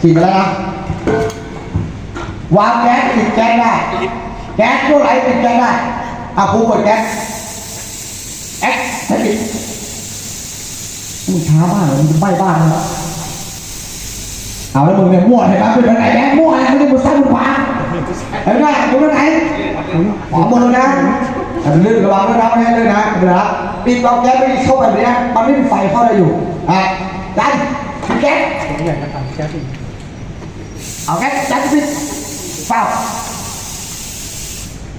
ฉีดไปแล้วนะวางแก๊สปิดแก๊สได้ แก๊สตัวไหนปิดแก๊สได้อะครูเปิดแก๊สแอ๊กให้ปิดมึงช้ามากเลยมึงจะใบ้บ้านแล้วเอาแล้วมึงเนี่ยมั่วเห็นไหมเป็นไหนแก๊สมั่วอะไรไม่ได้มึงซ้ายมึงขวาเห็นไหมมึงไปไหนขวาบนเลยนะอันนี้ระวังด้วยนะไม่ให้เลยนะเดี๋ยวนะปิดเอาแก๊สไม่เข้าไปแบบนี้มันไม่มีไฟเข้าได้อยู่อะดันปิดแก๊ส เอาแค่จัดสิเฝ้า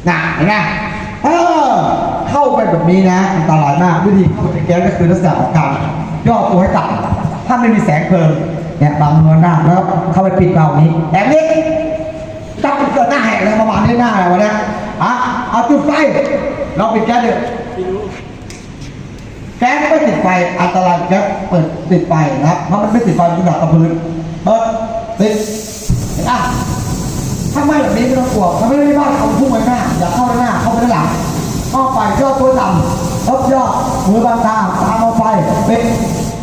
น่ะเห็นไหมเออเข้าไปแบบนี้นะอันตรายมากวิธีเข้าไปแก๊สก็คือลักษณะของการย่อตัวให้ต่ำถ้าไม่มีแสงเพลิงเนี่ยบางเงินหน้าแล้วเข้าไปปิดเบานี้แบบนี้จับเกิดหน้าแหกเลยประมาณนี้หน้าอะไรวะเนี่ยอะเอาจุดไฟเราปิดแก๊สเดี๋ยวแก๊สไม่ติดไฟอันตรายแก๊สเปิดติดไฟนะครับเพราะมันไม่ติดไฟมันจะดับกับพื้นเปิดติด เห็นปะถ้าไม่แบบนี้ไม่ต้องกลัวถ้าไม่ได้บ้านเอาพุ่งไปหน้าอย่าเข้าไปหน้าเข้าไปด้านหลังเข้าไปย่อตัวต่ำลบย่อมือบางตาตามเอาไฟเป็น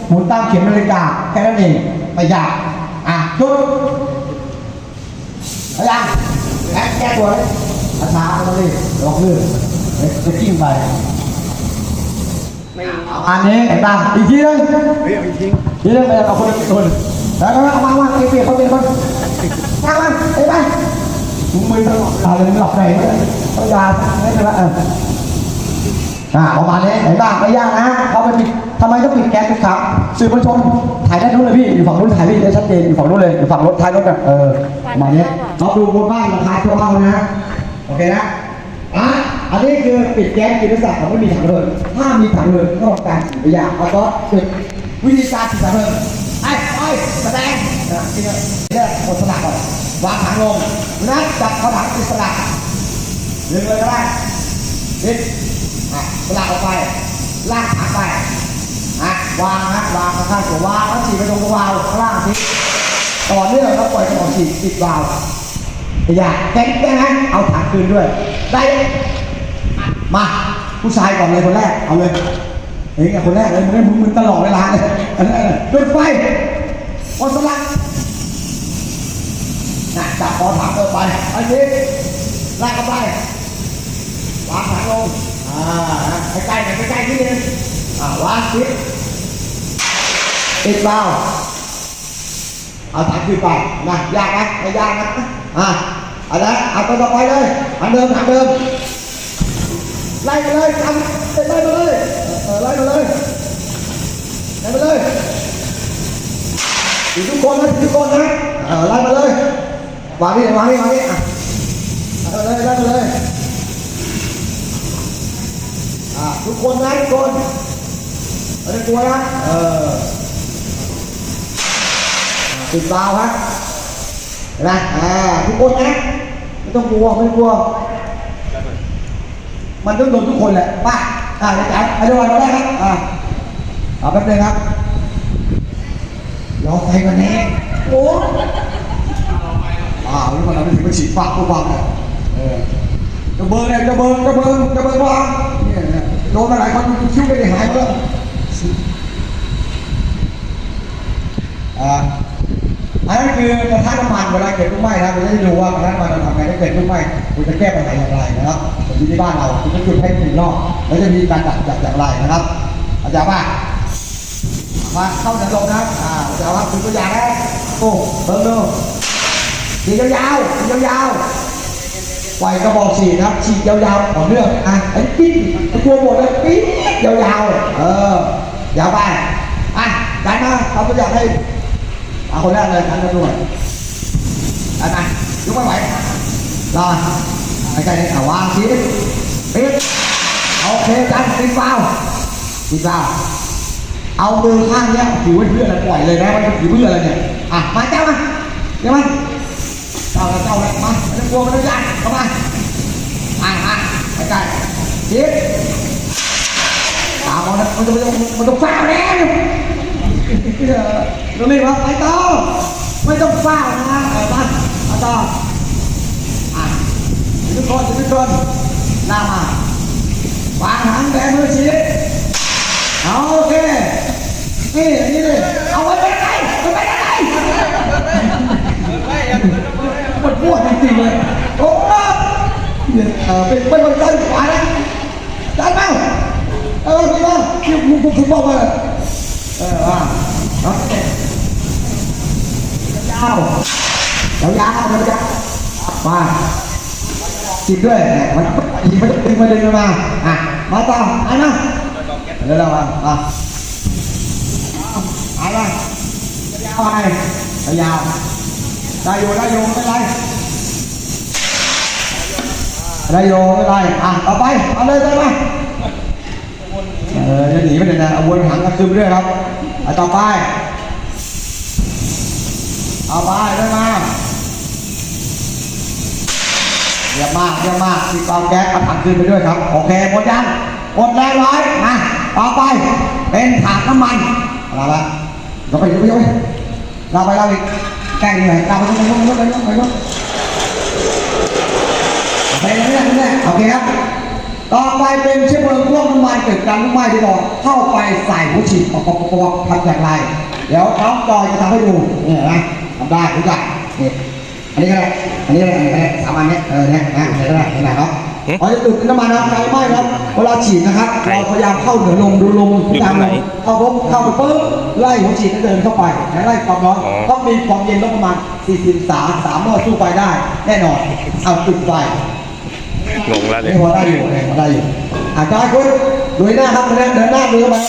หมุนตามเข็มนาฬิกาแค่นั้นเองไม่ยากอะจุดพยายามแก้แก้ตัวเลยช้าๆเลยลอกลื่นเดี๋ยวจะกิ้งไปไม่อันนี้เห็นป่ะอีกทีนึงเฮ้ยเอาไปทิ้งนี่เรื่องอะไรเอาคนละคนแล้วก็เอามาว่าเปลี่ยนเขาเป็นคน มามาไปไปมึงไม่ต้องตาเลยมึงหลับไหนต้องยาไม่ใช่ไหมเอออ่าประมาณนี้เห็นป่ะไม่ยากนะเขาไปปิดทำไมต้องปิดแก๊สทุกครั้งสื่อมวลชนถ่ายได้นู้นเลยพี่อยู่ฝั่งนู้นถ่ายพี่ได้ชัดเจนอยู่ฝั่งนู้นเลยอยู่ฝั่งรถท้ายรถอะเออประมาณนี้เราดูบนบ้านราคาตัวเรานะโอเคนะอะอันนี้คือปิดแก๊สกินลักษณะของไม่มีถังเลยถ้ามีถังเลยก็ทำการฉีดไปยาเอาก็ปิดวิธีการศึกษารเพิ่มไอ้ไอ้แสดง นะที่เนี่ยเนี่ยกดสลักก่อนวางถังลงนัดจับเขาถังติดสลักดึงเลยก็ได้ติดอะสลักออกไปลากถังไปอะวางนะวางข้างๆตัววางแล้วฉีดไปตรงวาล์วข้างล่างทีต่อเนื่องแล้วปล่อยกระบอกฉีดปิดวาล์วอย่าแก๊งแก๊งนะเอาถังคืนด้วย ได้ มาผู้ชายก่อนเลยคนแรกเอาเลยเองกับคนแรกเลยมึงมึงตลอดเวลาเลยอันนั้นจุดไฟ อดสลักนะจับคอถังเออไปไอ้ทีลากเข้าไปวางถังลงอ่าใกล้ๆหน่อยใกล้ๆนิดนึงอ่าวางชิดติดเบาเอาถังขึ้นไปนะยากนะไม่ยากนะอะอันนั้นเอาตัวต่อไปเลยอันเดิมถังเดิมไล่มาเลยทำไล่มาเลยไล่มาเลยไล่มาเลย อยู่ทุกคนนะทุกคนนะเออไล่มาเลยวางนี่วางนี่วางนี่อะไล่มาเลยไล่มาเลยอะทุกคนนะทุกคนไม่ต้องกลัวนะเออติดเบาฮะเห็นไหมอ่าทุกคนนะไม่ต้องกลัวไม่ต้องกลัวมันต้องโดนทุกคนแหละป้าอ่าเดี๋ยวจ่ายอาจารย์มาได้ครับอ่าเอาแป๊บนึงครับ รอไฟก่อนแน่โอ้อ่าวันนี้มันเราไปถึงไปฉีดปากกูบังเลยเออจะเบอร์เนี่ยจะเบอร์จะเบอร์จะเบอร์วางเนี่ยเนี่ยโดนมาหลายคนคิ้วไม่ได้หายไปแล้วอ่าอันนั้นคือกระทะน้ำมันเวลาเกิดลูกไหม้นะเราจะได้รู้ว่ากระทะน้ำมันเราทำไงถ้าเกิดลูกไหม้คุณจะแก้ปัญหาอย่างไรนะครับผมอยู่ที่บ้านเราคุณจะจุดให้ถึงรอบแล้วจะมีการดับอย่างอย่างไรนะครับอาจารย์ว่า มาเข้าในลมนะอ่าอาจารย์ว่าคุณตัวอย่างนะโอ้เบิ่งดูฉีดยาวๆฉีดยาวๆปล่อยกระบอกฉีดนะครับฉีดยาวๆต่อเนื่องอะไอ้ปิ๊ดกลัวหมดเลยปิ๊ดยาวๆเออยาวไปอะดันมาทำตัวอยางให้เอาคนแรกเลยดันมาด้วยดันมายกไม่ไหวรอไม่ใช่เลยอะวางฉีดปิ๊ดโอเคดันติดเปล่าติดเปล่า เอามือข้างเนี้ยถือไว้เพื่ออะไรปล่อยเลยนะมันถือเพื่ออะไรเนี่ยอะมาเจ้ามาเจ้ามาเจ้าแล้วเจ้าแล้วมาไม่ต้องกลัวไม่ต้องยากเข้ามาอะมาไปใกล้ชิดตามมันมันจะมันจะมันต้องฟ้าวแล้วตรงนี้ครับไปต่อไม่ต้องฟ้าวนะเออมาเอาต่ออะทุกคนทุกคนหน้ามา วางหางแบมือชิด เอาโอเคนี่นี่เลยเอาไว้ไปไกลไปไกลไกลมันปวดจริงๆเลยโอ้เนี่ยเป็นเป็นคนด้านขวานะด้านมาเออไปมาที่ผมผมบอกว่าเออว่าเนาะยาวยาวยาวมาจิบด้วยมันมันดึงมาดึงมาอะมาต่ออะนะ เร็วๆมามาไอ้มายาวไปยาวได้อยู่ได้อยู่ไม่เป็นไรได้โยไม่เป็นไรอะต่อไปเอาเลยได้ไหมเออจะหนีไปไหนนะเอาวนหางกระคืนไปด้วยครับอะต่อไปเอาไปได้มาเยี่ยมากเยี่ยมากมีกองแก๊สเอาถังคืนไปด้วยครับ โอเคหมดยังหมดแรงร้อยมา ต่อไปเป็นถาดน้ำมันเอาละยกไปยกไปยกไปเราไปเราอีกแกล้เหนื่อยเราไปยกไปยกไปยกไปยกไปเรื่อยๆเรื่อยๆโอเคครับ ต่อไปเป็นเชื้อเพลิงร่วมน้ำมันเกิดการลุกไหม้ที่บอกเข้าไปใส่หัวฉีดปอกปอกอกทำอย่างไร เดี๋ยวน้องจอยจะทำให้ดูเนี่เห็นไหมทำได้รู้จักนี่อันนี้ก็ได้อันนี้ก็ได้อันนี้ก็ได้สามอันเนี้ยเออเนี่ยนะเห็นไหมเห็นไหมครั บพอจะจุดน้ำมันนะครับไฟไหม้ครับเวลาฉีดนะครับเราพยายามเข้าเหนือลมดูลมพยายามลงเข้าปุ๊บเข้าไปปุ๊บไล่หัวฉีดให้เดินเข้าไปไล่ความร้อนต้องมีความเย็นลดประมาณ40สามสามหม้อสู้ไฟได้ แน่นอนเอาจุดไฟงงแล้วนี่เนี่ยพอได้อยู่เนี่ยพอได้อยู่อาจารย์คุณลุยหน้าครับเดินเดินหน้าดูมา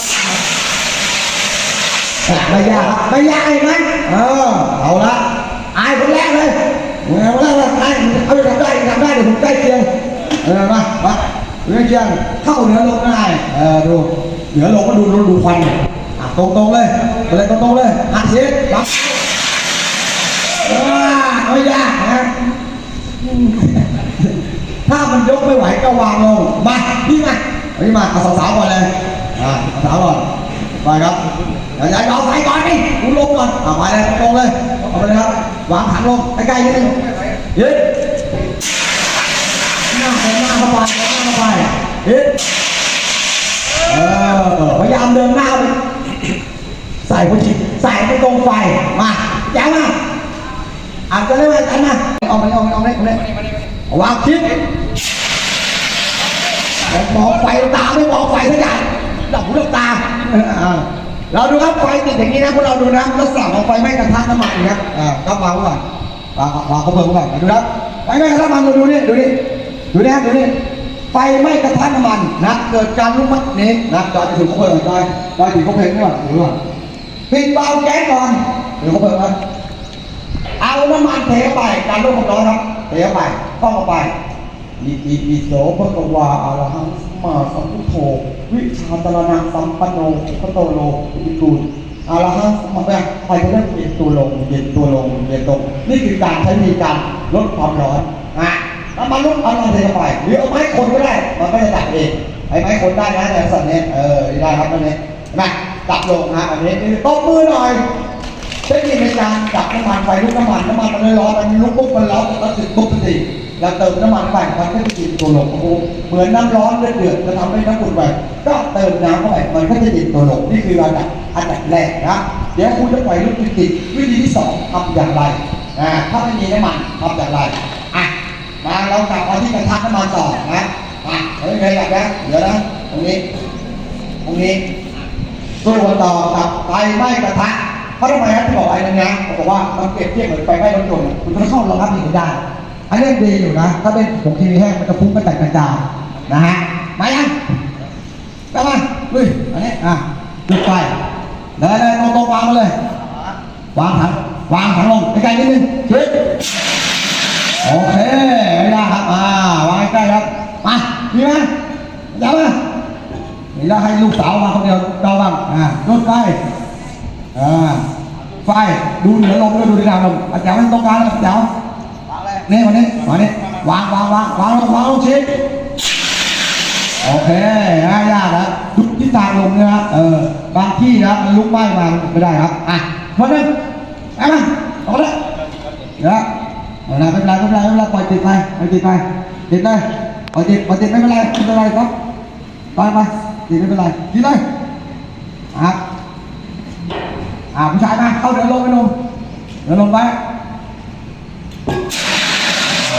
ไม่ยากครับไม่ยากเห็นไหมเออเอาละอายคนแรกเลยเอาละเอาละอายเอาทำได้ทำได้เดี๋ยวผมใกล้เคียง เออมามาเรื่องเคียงเข้าเหนือลงได้เออดูเหนือลงก็ดูดูดูควันอะตรงตรงเลยไปเลยตรงตรงเลยหักเสียรับเออไม่ยากนะถ้ามันยกไม่ไหวก็วางลงมาพี่มาพี่มาเอาสาวๆก่อนเลยอ่าสาวๆก่อนไปครับอย่าอย่าเอาใส่ก่อนนี่คุณลงก่อนเอาไปเลยตรงเลยเอาไปเลยครับวางถังลงใกล้ๆนิดนึงยืด หน้าไปหน้าเข้าไปหน้าเข้าไปยืดเออพยายามเดินหน้าไปใส่หัวจิตใส่ไปตรงไฟมาแจ้งมาอ่านกันเลยไหมกันมาเอาไปเอาไปเอาไปเอาไปวางคิดมองไฟตาไม่มองไฟสักอย่างดับหูดับตาเราดูครับไฟติดอย่างนี้นะพวกเราดูนะลักษณะของไฟไหม้กระทะน้ำมันนะครับอ่าก็วางไว้ก่อนวางวางเขาเพิ่มไว้ก่อนดูนะไฟไหม้กระทะน้ำมันดูนี่ดูนี่ ดูนี่ดูนี่ไฟไหม้กระทะน้ำมันนะเกิดการลุกไหม้นี้นะจอยถึงเขาเพิ่มจอยจอยถึงเขาเพิ่มก่อนดูก่อปิดเบาแก๊สก่อนเดี๋ยวเขาเพิ่มก่อนเอาน้ำมันเทไปการลดความร้อนครับเทไปต้องเข้าไปอิติปิโสภะควาอะรหังสัมมาสัมพุทโธวิชาตระนังสัมปันโนสุขโตโลอิกูลอะระหังสัมมาแปลไฟจะเริ่มเย็นตัวลงเย็นตัวลงเย็นลงนี่คือการใช้มีการลดความร้อนอะ น้ำมันลดเอาน้ำมันเทเข้าไปหรือเอาไม้คนก็ได้ มันก็จะดับเองไอ้ไม้คนได้นะแต่สัตว์เนี้ยเออได้ครับอันนี้เห็นไหมดับลงนะอันนี้ตบมือหน่อยเทคนิคในการดับน้ำมันไฟลุกน้ำมันน้ำมันมันเลยร้อนมันลุกปุ๊บมันร้อนแล้วติดปุ๊บทันทีเราเติมน้ำมันไปมันก็จะติดตัวหลงโอ้โหเหมือนน้ำร้อนเดือดเดือดจะทำให้น้ำอุ่นไปก็เติมน้ำเข้าไปมันก็จะติดตัวหลงนี่คืออัดับอันดับแรกนะเดี๋ยวคุณจะปล่อยลูกติดวิธีที่สองทำอย่างไรอ่าถ้าไม่มีน้ำมันทำอย่างไร มาเรากลับมาที่กระทะน้ำมันต่อนะอะเฮ้ยใครอยากนะเดี๋ยวนะตรงนี้ตรงนี้สู้กันต่อกับไฟไหม้กระทะเพราะทำไมครับที่บอกไอ้นั่นนะเขาบอกว่ามันเปรียบเทียบเหมือนไฟไหม้รถยนต์คุณจะเข้ารองรับนี่ได้ อันนี้ดีอยู่นะ ถ้าเป็นผงทีวีแห้งมันจะฟุ้งกระจายกระจายนะฮะมายังกลับมาลุยอันนี้อะจุดไฟเดินเดินตรงตรงๆวางมาเลยวางถังวางถังลงใกล้ๆนิดนึงชิดโอเคไม่ได้ครับ อ่าวางใกล้ๆครับ มาดีไหมยับมา นี่เราให้ลูก สาวมาคนเดียวเราบ้างอ่าลดไฟอ่าไฟดูเหนือลมด้วยดูที่ดาวลมอาจารย์ไม่ต้องการแล้วอาจารย์นี่วันนี้วันนี้วางวางวางวางลงวางลงชิดโอเคง่ายยากแล้วดูที่ทางลมนี่ครับเออบางที่นะมันลุกไหม้มาไม่ได้ครับอะคนหนึงเอามาเอาละเดี๋ยวเอาละไม่เป็นไรไม่เป็นไรไม่เป็นไรปล่อยติดไปปล่อยติดไปติดเลยปล่อยติดปล่อยติดไม่เป็นไรไม่เป็นไรครับไปไป ดีไม่เป็นไรดีเลยอะอ่าผู้ชายมาเข้าเดินลงไปลงเดินลงไป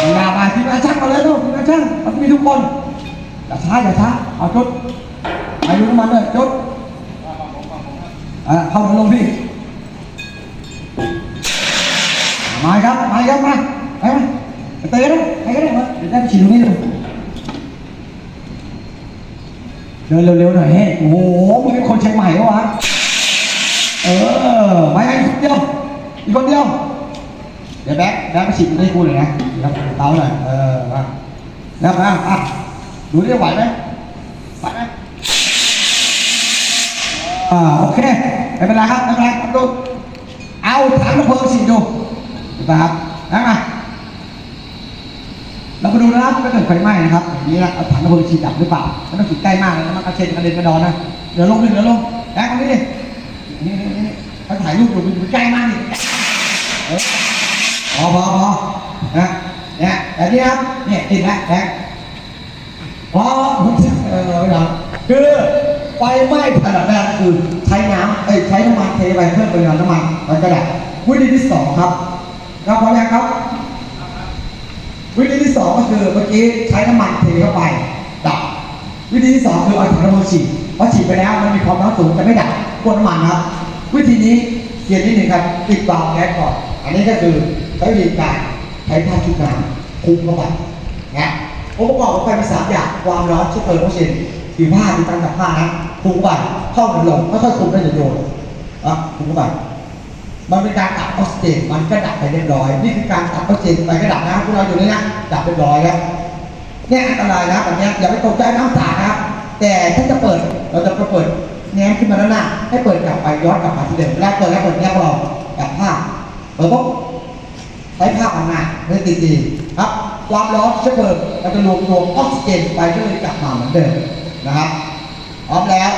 เวลามาที่งานช่างเอาเลยทุกทีมงานช่างมันมีทุกคนอย่าช้าอย่าช้าเอาจุดไปดูน้ำมันด้วยจุดอ่าเข้ามาลงพี่มาครับมาครับมาไปมาไปเตะนะไปก็ได้มาเดี๋ยวได้ไปฉีดตรงนี้ดู เดินเร็วๆหน่อยเฮ้โอ้โหมึงเป็นคนเชียงใหม่ปะวะ เออไปไอ้คนเดียว อีกคนเดียว เดี๋ยวแบ๊กแบ๊กไปฉีดให้กูเลยนะแล้วเตาหน่อย เออมาแล้วมาอะดูดิไหวไหมไหวไหมอ่าโอเคไม่เป็นไรครับไม่เป็นไรครับดูเอาถังระเบิดฉีดดูนะครับนะมา เรามาดูนะครับถ้าเกิดไฟไหม้นะครับอย่างนี้นะเอาถังระเบิดฉีดดับหรือเปล่าไม่ต้องฉีดใกล้มากเลยนะมันกระเซ็นกระเด็นกระดอนนะเดี๋ยวลงดิเดี๋ยวลงแบ๊กเอาดินี่นี่นี่ถ้าถ่ายรูปอยู่มันใกล้มากดิเออพอพอพอนะเนี่ยแบบนี้ครับเนี่ยติดแล้วแบงค์พอผมจะเออไม่หรอกคือไฟไหม้ขนาดแรกคือใช้น้ำเอ้ยใช้น้ำมันเทไปเพื่อปริมาณน้ำมันมันก็ดับวิธีที่สองครับเราพร้อมยังครับ วิธีที่สองก็คือเมื่อกี้ใช้น้ำมันเทเข้าไปดับ วิธีที่สองคือเอาถังน้ำมันฉีดพอฉีดไปแล้วมันมีความร้อนสูงจะไม่ดับกวนน้ำมันครับ วิธีนี้เกียนนิดหนึ่งครับปิดวาล์วแก๊สก่อน อันนี้ก็คือใช้วิธีการใช้ผ้าชุบน้ำคุมเข้าไปนะองค์ประกอบของไฟมีสามอย่างความร้อนเชื้อเพลิงเพราะเชนผิวผ้าที่ตั้งจากผ้านะคุมเข้าไปเข้าถึงลมไม่ค่อยๆคุมได้อย่าโยนอะคุมเข้าไป มันเป็นการตัดออกซิเจนมันก็ดับไปเรียบร้อย นี่คือการตัดออกซิเจนไปก็ดับนะพวกเราอยู่นี่นะดับเรียบร้อยแล้วเนี่ยอันตรายนะแบบนี้อย่าไปตกใจน้ำสาดนะครับ แต่ถ้าจะเปิดเราจะเปิดแง้มขึ้นมาด้านหน้าให้เปิดกลับไปย้อนกลับมาที่เดิมแล้วเปิดแล้วเปิดแง้มเราแบบผ้าเปิดปุ๊บใช้ผ้าพันหน้าไม่ติดดีครับความร้อนเชื้อเพลิงมันจะรวมรวมออกซิเจนไปก็เลยกลับมาเหมือนเดิมนะครับพร้อมแล้ว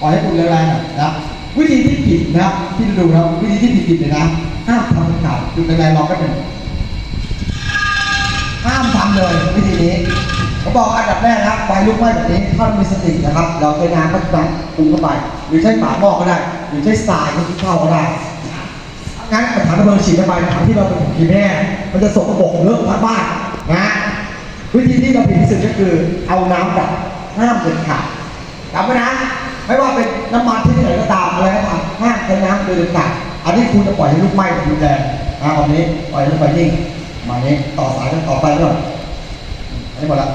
ปล่อยให้คุณแรงๆหน่อยนะครับ วิธีที่ผิดนะครับที่ดูนะครับวิธีที่ผิดๆเลยนะห้ามทำเป็นขาดจุดแรงลองก็เป็นงห้ามทำเลยวิธีนี้เขาบอกอันดับแรกนะครับไฟลุกไหม้แบบนี้ถ้ามีสตินะครับ เราใช้น้ำก็ต้องปรุงเข้าไปหรือใช้ฝาหม้อก็ได้ หรือใช้ทรายที่เข้าก็ได้งั้นกระถางระเบิดฉีดเข้าไปนะครับที่เราเป็นผีแม่มันจะสกปรกเลอะพัดบ้านนะวิธีที่เราผิดที่สุดก็คือเอาน้ำดับห้ามเด็ดขาดจำไว้นะ ไม่ว่าเป็นน้ำมันที่ไหนก็ตามอะไรก็ตามห้ามใช้น้ำโดยเด็ดขาดอันนี้คุณจะปล่อยให้ลูกไหม้รุนแรงนะตอนนี้ปล่อยให้ลูกไฟนิ่งมานี้ต่อสายกันต่อไปก่อนอันนี้หมดละ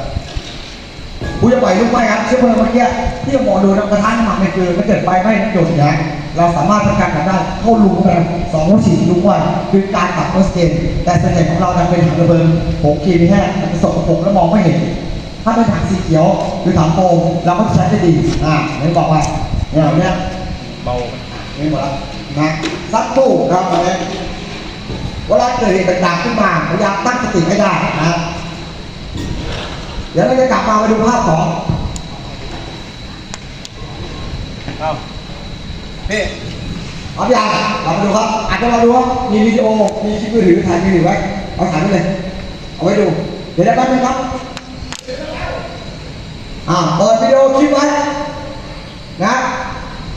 คุณจะปล่อยลูกไหม้ครับเชื้อเพลิงเมื่อกี้ที่หมอดูนะกระทะน้ำมันไม่คือถ้าเกิดไฟไหม้หยดนะเราสามารถทำการดับได้เข้ารูเข้าไปสองหัวฉีดลูกไหม้คือการตัดออกซิเจนแต่ส่วนใหญ่ของเราจะเป็นถังระเบิดผงคีมีแค่มันสกปรกแล้วมองไม่เห็น ถ้าเป็นถังสีเขียวหรือถังโฟมเราก็จะใช้ได้ดีอ่าไม่บอกว่าเนี่ยเนี่ยเบาไม่หมดแล้วนะสักครู่ครับอันนี้เวลาเกิดเหตุต่างๆขึ้นมาพยายามตั้งสติให้ได้นะเดี๋ยวเราจะกลับมามาดูภาพสองเอ้าพี่เอาอย่างเรามาดูครับอาจจะมาดูว่ามีวิดีโอมีคลิปมือถือถ่ายมือถือไว้เอาถ่ายไว้เลยเอาไว้ดูเดี๋ยวได้แป๊บนึงครับ อ่าเปิดวิดีโอคลิปไว้นะ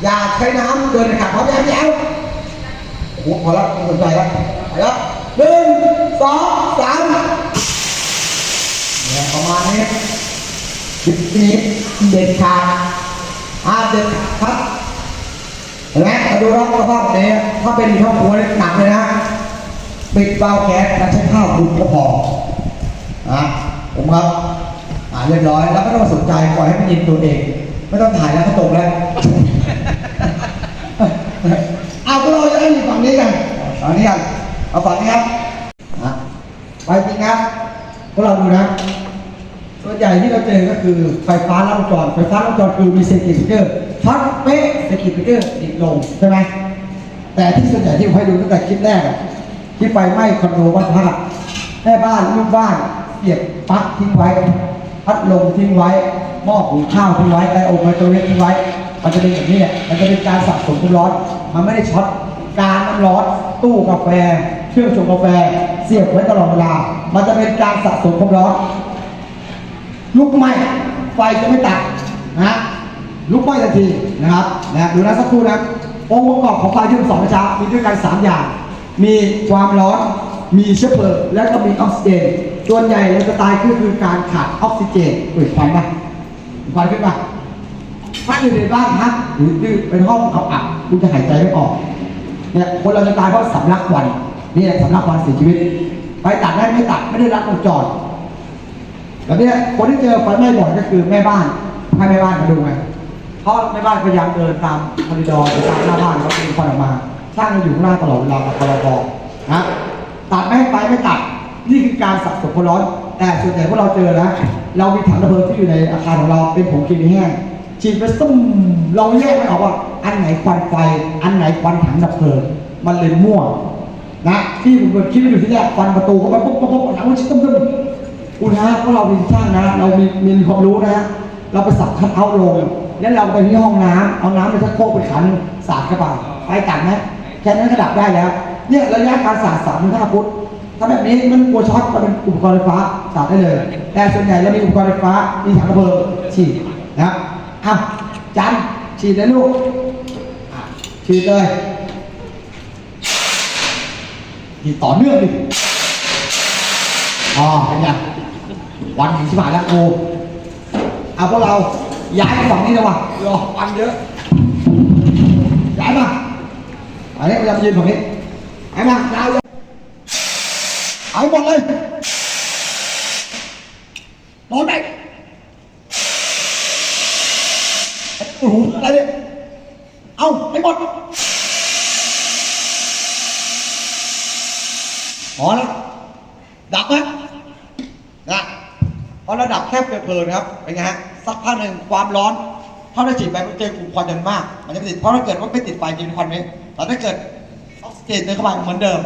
อย่าใช้น้ำเกินขาดพร้อมยังยังโอ้โหพอแล้วสนใจแล้วไปแล้วหนึ่งสองสามเนี่ยประมาณนี้คลิปนี้เด็ดขาดอ่าเด็ดขาดครับเห็นไหมมาดูรอบรอบๆนี้ถ้าเป็นครอบครัวเนี่ยหนักเลยนะปิดเตาแก๊สแล้วใช้ข้าวคลุมก็พอนะผมครับ เรียบร้อย แล้วก็ต้องสนใจปล่อยให้มันยินตัวเอง ไม่ต้องถ่ายแล้วก็ตกแล้วเอาพวกเราจะได้อยู่ฝั่งนี้กันฝั่งนี้กันเอาฝั่งนี้ครับไปจริงครับพวกเราดูนะส่วนใหญ่ที่เราเจอก็คือไฟฟ้าลัดวงจรไฟฟ้าลัดวงจรคือมีเซกิตเบรกอร์ช็อตเป๊ะเซกิตเบรกอร์ติดลงใช่ไหมแต่ที่ส่วนใหญ่ที่ผมให้ดูตั้งแต่คลิปแรกที่ไฟไหม้คอนโดบ้านพักแม่บ้านลูกบ้านเสียบปลั๊กทิ้งไว้ พัดลมทิ้งไว้หม้อหุงข้าวทิ้งไว้ไอโอไมโครเวฟทิ้งไว้ มันจะเป็นแบบนี้แหละมันจะเป็นการสะสมความร้อน มันไม่ได้ช็อตการน้ำร้อนตู้กาแฟเครื่องชงกาแฟ เสียบไว้ตลอดเวลา มันจะเป็นการสะสมความร้อนลุกไหม้ไฟจะไม่ตัดนะลุกไหม้ทันทีนะครับนะดูนะสักครู่นะองค์ประกอบของไฟที่ผมสอนเมื่อเช้ามีด้วยกันสามอย่าง มีความร้อน มีเชื้อเพลิง และก็มีออกซิเจน ส่วนใหญ่เราจะตายคือคือการขาดออกซิเจนอุ้ยควันปะควันขึ้นปะถ้าอยู่ในบ้านพักหรือที่เป็นห้องเขับอับคุณจะหายใจไม่ออกเนี่ยคนเราจะตายเพราะสำลักควันนี่แหละสำลักควันเสียชีวิต ไปตัดได้ไม่ตัดไม่ได้รัดวงจรแล้วเนี่ยคนที่เจอไฟไหม้บ่อยก็คือแม่บ้านให้แม่บ้านมาดูไงเพราะแม่บ้านพยายามเดินตามคอริดอร์ไปตามหน้าบ้านเขาเป็นควันออกมาช่างอยู่ข้างหน้าตลอดเวลากับพลบนะตัดไม่ให้ไฟไม่ตัด นี่คือการสะสมความร้อน แต่ส่วนใหญ่พวกเราเจอนะ เรามีถังระเบิดที่อยู่ในอาคารของเราเป็นผงเคมีแห้งฉีดไปตุ้มเราแยกไม่ออกว่า อันไหนควันไฟ อันไหนควันถังดับเพลิงมันเลยมั่วนะที่ผมคิดว่าอยู่ที่แรกฟันประตูเข้าไปปุ๊บปุ๊บปุ๊บหลังมันชิดตึ้มตึ้มคุณฮะพวกเราเป็นช่างนะ เรามีมีความรู้นะเราไปสับคัดเอาลงแล้วเราไปที่ห้องน้ำเอาน้ำไปชักโครกไปขันสาดเข้าไปไฟตัดไหมแค่นั้นก็ดับได้แล้ว เนี่ยระยะการสาดสามถึงห้าฟุต ถ้าแบบนี้มันกลัวช็อตก็เป็นอุปกรณ์ไฟฟ้าสาดได้เลย แต่ส่วนใหญ่เรามีอุปกรณ์ไฟฟ้ามีถังระเบิดฉีดนะอะจันฉีดเลยลูกฉีดเลยที่ต่อเนื่องดิอ๋อเป็นไงวันถึงชิบหายแล้วกูเอาพวกเราย้ายไปฝั่งนี้เลยว่ะรอวันเยอะย้ายมาอันนี้พยายามยืนฝั่งนี้ย้ายมาย้าย เลยเอาหมดเลยนอนไปโอ้โหอะไรเนี่ยเอาให้หมดพอแล้วดับไหมนะพอระดับแค่เพลินครับเป็นไงฮะสักพักหนึ่งความร้อนถ้าเราฉีดไปมันเจอกลุ่มควันจำนมาก มันจะไม่ติดเพราะถ้าเกิดว่าไม่ติดไฟจริงควันนี้แต่ถ้าเกิดออกซิเจนเดินเข้าไปเหมือนเดิม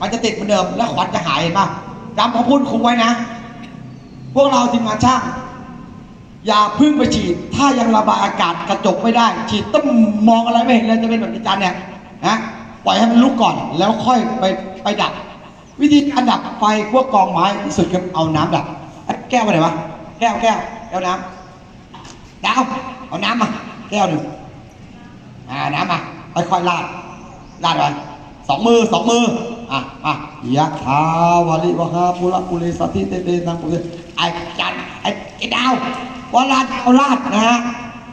มันจะติดเหมือนเดิมแล้วควันจะหายเห็นป่ะจำคำพูดครูไว้นะ พวกเราทีมงานช่าง อย่าพึ่งไปฉีด ถ้ายังระบายอากาศกระจกไม่ได้ ฉีดต้องมองอะไรไม่เห็นเลยจะเป็นแบบอาจารย์เนี่ยนะปล่อยให้มันลุกก่อนแล้วค่อยไปไปดับ วิธีการดับไฟพวกกองไม้ที่สุดคือเอาน้ำดับ แก้วไปไหนวะแก้วแก้วแก้วน้ำดาวเอาน้ำมาแก้วหนึ่งอ่าน้ำมาค่อยๆลาดลาดไปสองมือสองมือ อะอะยะทาวาลิวะฮาปุระปุเรสติเตเตนังปุเรไอ้จันไอ้ไอ้ดาวว่าลาดเอาลาดนะฮะ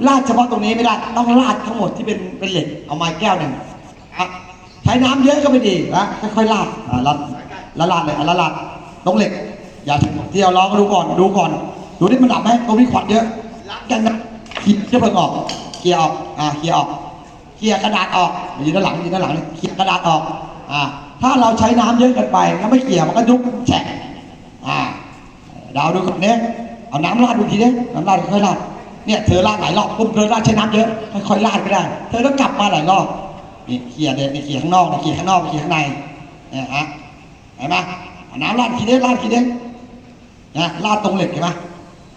ลาดเฉพาะตรงนี้ไม่ได้ต้องลาดทั้งหมดที่เป็นเป็นเหล็กเอาไม้แก้วหนึ่งอะใช้น้ำเยอะก็ไม่ดีนะค่อยๆลาดอ่าลาดละลาดเลยอะละลาดตรงเหล็ก อย่าเที่ยวลองดูก่อนดูก่อน ดูที่มันดับไหมตรงนี้ควันเยอะล้างกันนะขีดเชื้อเพลิงออกเคลียร์ออกอ่าเคลียร์ออกเคลียร์กระดาษออกยืนด้านหลังยืนด้านหลังนี่เคลียร์กระดาษออกอ่า ถ้าเราใช้น้ำเยอะเกินไปแล้วไม่เคลียร์มันก็ยุบแฉะอ่าดาวดูกับเนี้ยเอาน้ำราดดูทีเนี้ยน้ำราดค่อยราดเนี่ยเธอราดหลายรอบคุณเธอราดใช้น้ำเยอะค่อยๆราดก็ได้ เธอต้องกลับมาหลายรอบนี่เคลียร์เลยนี่เคลียข้างนอกนี่เคลียข้างนอกเคลียข้างในเนี่ยฮะเห็นไหมเอาน้ำราดทีเนี้ยราดทีเนี้ยนะราดตรงเหล็กเห็นไหม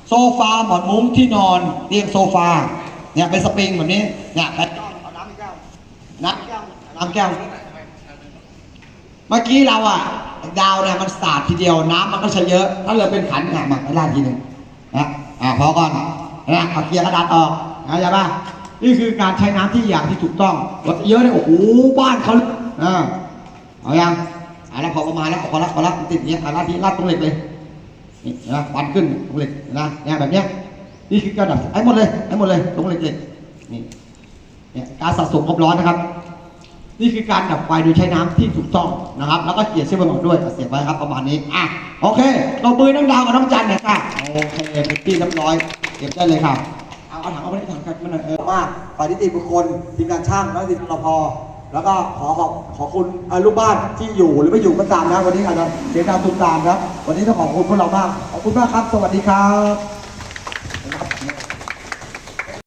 โซฟาหมอนมุ้งที่นอนเตียงโซฟาเนี่ยเป็นสปริงแบบนี้เนี่ยไปเอาน้ำแก้วน้ำแก้วน้ำแก้ว เมื่อกี้เราอะดาวเนี่ยมันสาดทีเดียวน้ำมันก็ใช้เยอะถ้าเหลือเป็นขันเนี่ยมาให้ลาดทีหนึ่งนะอ่าพอก่อนนะเอาเคลียร์กระดาษออกนะใช่ปะนี่คือการใช้น้ำที่อย่างที่ถูกต้องรถเยอะเนี่ยโอ้โหบ้านเขาอ่าเอายังอาละพอประมาณแล้วพอละพอละติดเงี้ยอาลาดที่ลาดตรงเหล็กเลยนี่นะควันขึ้นตรงเหล็กนะเนี่ยแบบเนี้ยนี่คือการดับไอ้หมดเลยไอ้หมดเลยตรงเหล็กเลยนี่เนี่ยการสะสมความร้อนนะครับ นี่คือการดับไฟโดยใช้น้ำที่ถูกต้องนะครับ แล้วก็เกลี่ยเชื้อเพลิงออกด้วยเสียบไว้ครับประมาณนี้อะโอเคตบมือน้องดาวกับน้องจันเนี่ยค่ะโอเคเป็นที่เรียบร้อยเก็บได้เลยครับเอาเอาถังเอาไปในถังกันมันหน่อยเออมากฝ่ายนิติบุคคลทีมงานช่างและทีมรพแล้วก็ขอขอบขอบคุณลูกบ้านที่อยู่หรือไม่อยู่ก็ตามนะวันนี้อาจจะเสียงดังตุมตามครับวันนี้ต้องขอบคุณพวกเรามากขอบคุณมากครับ สวัสดีครับ